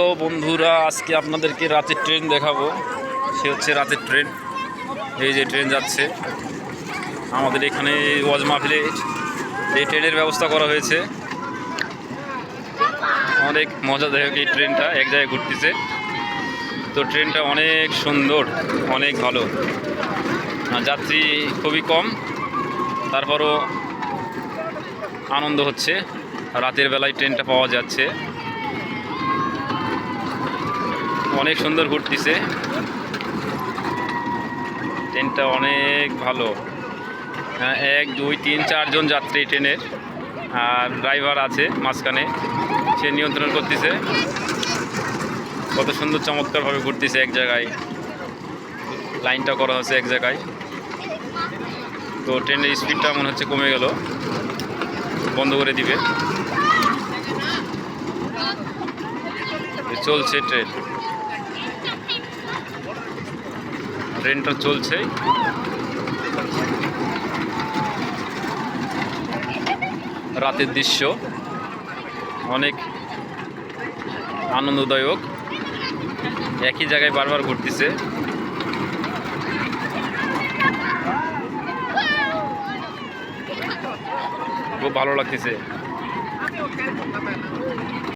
তো বন্ধুরা, আজকে আপনাদেরকে রাতের ট্রেন দেখাবো। সে হচ্ছে রাতের ট্রেন এই যে ট্রেন যাচ্ছে। আমাদের এখানে ওয়াজ মাহফিলে এই ট্রেনের ব্যবস্থা করা হয়েছে। অনেক মজাদায়ক এই ট্রেনটা এক জায়গায় ঘুরতেছে। তো ট্রেনটা অনেক সুন্দর, অনেক ভালো। যাত্রী খুবই কম, তারপরও আনন্দ হচ্ছে। রাতের বেলায় ট্রেনটা পাওয়া যাচ্ছে। অনেক সুন্দর ঘুরতেছে। ট্রেনটা অনেক ভালো। হ্যাঁ, এক দুই তিন চারজন যাত্রী ট্রেনের। আর ড্রাইভার আছে মাঝখানে। সে নিয়ন্ত্রণ করতেছে। কত সুন্দর চমৎকারভাবে ঘুরতেছে এক জায়গায়। লাইনটা করা হচ্ছে এক জায়গায়। তো ট্রেনের স্পিডটা মনে হচ্ছে কমে গেল। বন্ধ করে দিবে। চলছে ট্রেন। ট্রেনটা চলছে। রাতের দৃশ্য। অনেক আনন্দদায়ক। একই জায়গায় বারবার ঘুরতেছে। খুব ভালো লাগতেছে।